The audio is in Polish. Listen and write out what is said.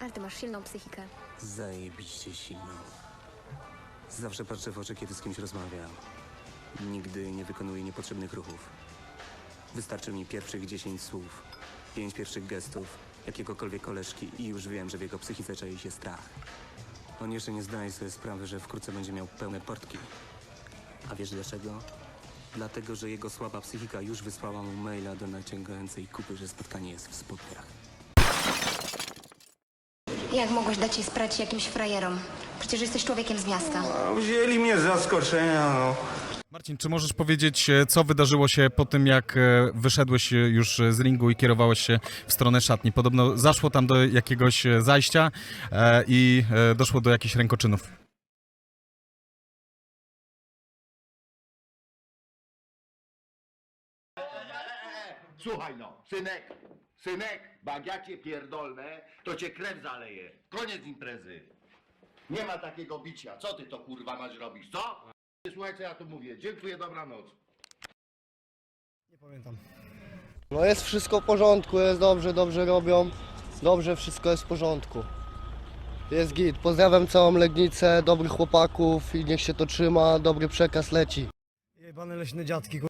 Ale ty masz silną psychikę. Zajebiście silną. Zawsze patrzę w oczy, kiedy z kimś rozmawiam. Nigdy nie wykonuję niepotrzebnych ruchów. Wystarczy mi pierwszych 10 słów, pięć pierwszych gestów, jakiegokolwiek koleżki i już wiem, że w jego psychice czai się strach. On jeszcze nie zdaje sobie sprawy, że wkrótce będzie miał pełne portki. A wiesz dlaczego? Dlatego, że jego słaba psychika już wysłała mu maila do naciągającej kupy, że spotkanie jest w spodniach. Jak mogłeś dać jej sprać jakimś frajerom? Przecież jesteś człowiekiem z miasta. No, wzięli mnie z zaskoczenia, no. Marcin, czy możesz powiedzieć, e, co wydarzyło się po tym, jak e, wyszedłeś e, już z ringu i kierowałeś się w stronę szatni? Podobno zaszło tam do jakiegoś e, zajścia e, i e, doszło do jakichś rękoczynów. Słuchaj no, synek, synek, cię pierdolnę, to cię krew zaleje. Koniec imprezy. Nie ma takiego bicia. Co ty to kurwa masz robić, co? Słuchaj co ja tu mówię. Dziękuję, dobranoc. No jest wszystko w porządku, jest dobrze, dobrze robią. Dobrze, wszystko jest w porządku. Jest git. Pozdrawiam całą Legnicę, dobrych chłopaków i niech się to trzyma, dobry przekaz leci. Jebane leśne dziadki.